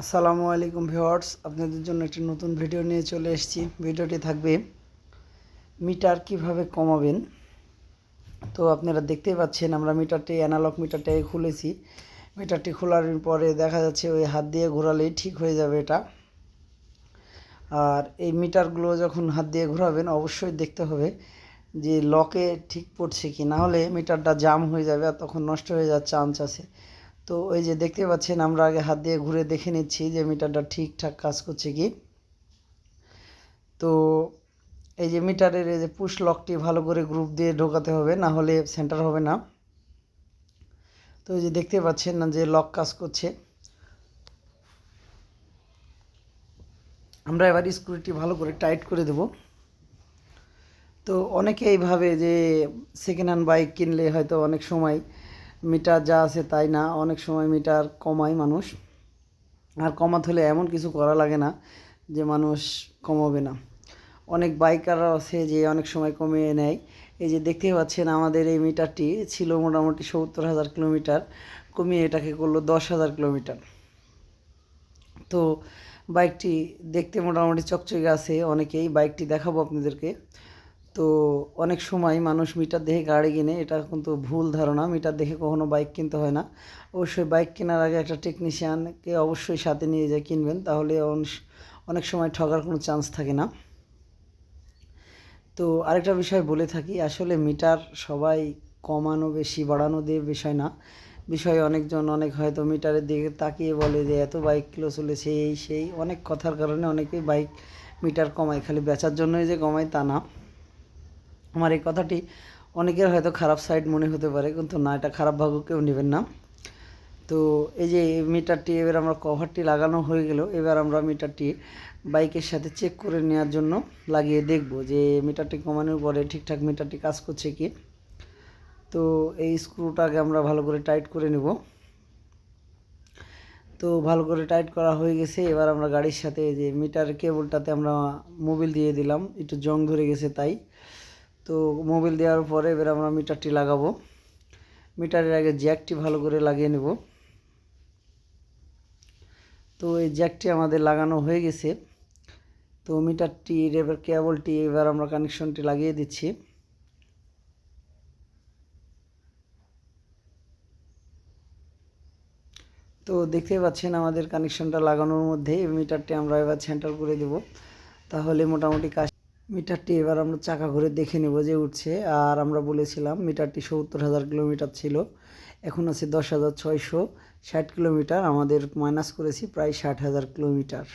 আসসালামু আলাইকুম ভিউয়ার্স, আপনাদের জন্য একটি নতুন ভিডিও নিয়ে চলে এসেছি। ভিডিওটি থাকবে মিটার কীভাবে কমাবেন। তো আপনারা দেখতেই পাচ্ছেন, আমরা মিটারটি অ্যানালগ মিটারটি খুলেছি। মিটারটি খোলার পরে দেখা যাচ্ছে ওই হাত দিয়ে ঘোরালেই ঠিক হয়ে যাবে এটা। আর এই মিটারগুলো যখন হাত দিয়ে ঘোরাবেন, অবশ্যই দেখতে হবে যে লকে ঠিক পড়ছে কি না। হলে মিটারটা জাম হয়ে যাবে আর তখন নষ্ট হয়ে যাওয়ার চান্স আছে। তো ওই যে দেখতে পাচ্ছেন, আমরা আগে হাত দিয়ে ঘুরে দেখে নিচ্ছি যে মিটারটা ঠিকঠাক কাজ করছে কি। তো এই যে মিটারের এই যে পুশ লকটি ভালো করে গ্রুপ দিয়ে ঢোকাতে হবে, না হলে সেন্টার হবে না। তো এই যে দেখতে পাচ্ছেন না যে লক কাজ করছে। আমরা এবার স্ক্রুটি ভালো করে টাইট করে দেব। তো অনেকেই ভাবে যে সেকেন্ড হ্যান্ড বাইক কিনলে হয়তো অনেক সময় মিটার যা আছে তাই না, অনেক সময় মিটার কমায় মানুষ। আর কমাতে হলে এমন কিছু করা লাগে না যে মানুষ কমাবে না। অনেক বাইকাররা আছে যে অনেক সময় কমিয়ে নেয়। এই যে দেখতেই পাচ্ছেন আমাদের এই মিটারটি ছিল মোটামুটি সত্তর হাজার কিলোমিটার, কমিয়ে এটাকে করল দশ হাজার কিলোমিটার। তো বাইকটি দেখতে মোটামুটি চকচকে আছে, অনেকেই বাইকটি দেখাবো আপনাদেরকে। তো অনেক সময় মানুষ মিটার দেখে গাড়ি কিনে, এটা কিন্তু ভুল ধারণা। মিটার দেখে কখনো বাইক কিনতে হয় না। অবশ্যই বাইক কেনার আগে একটা টেকনিশিয়ানকে অবশ্যই সাথে নিয়ে যায় কিনবেন, তাহলে অনেক সময় ঠকার কোনো চান্স থাকে না। তো আরেকটা বিষয় বলে থাকি, আসলে মিটার সবাই কমানো বেশি, বাড়ানো দিয়ে বিষয় না। বিষয়ে অনেকজন, অনেক হয়তো মিটারের দিকে তাকিয়ে বলে যে, এত বাইক কিলো চলেছে, এই, সেই। অনেক কথার কারণে অনেকেই বাইক মিটার কমায়, খালি বেচার জন্যই যে কমায় তা না। আমার এই কথাটি অনেকের হয়তো খারাপ সাইড মনে হতে পারে, কিন্তু না, এটা খারাপ ভাগ্য কেউ নেবেন না। তো এই যে মিটারটি এবার আমরা কভারটি লাগানো হয়ে গেল, এবার আমরা মিটারটি বাইকের সাথে চেক করে নেওয়ার জন্য লাগিয়ে দেখব যে মিটারটি কমানোর পরে ঠিকঠাক মিটারটি কাজ করছে কি। তো এই স্ক্রুটাকে আমরা ভালো করে টাইট করে নেব। তো ভালো করে টাইট করা হয়ে গেছে, এবার আমরা গাড়ির সাথে যে মিটার কেবলটাতে আমরা মোবিল দিয়ে দিলাম, একটু জং ধরে গেছে তাই। তো মোবিল দেওয়ার পরে এবার আমরা মিটারটি লাগাবো। মিটারের আগে জ্যাকটি ভালো করে লাগিয়ে নেব। তো এই জ্যাকটি আমাদের লাগানো হয়ে গেছে। তো মিটারটির এবার কেবলটি এবার আমরা কানেকশনটি লাগিয়ে দিচ্ছি। তো দেখতে পাচ্ছেন আমাদের কানেকশনটা লাগানোর মধ্যে মিটারটি আমরা এবার সেন্টার করে দেব। তাহলে মোটামুটি কাজ মিটারটি এবার আমরা চাকা ঘুরে দেখে নেব যে উঠছে। আর আমরা বলেছিলাম মিটারটি সত্তর হাজার কিলোমিটার ছিল। এখন আছে দশ হাজার ছয়শো ষাট কিলোমিটার। আমাদের মাইনাস করেছি প্রায় ষাট হাজার কিলোমিটার।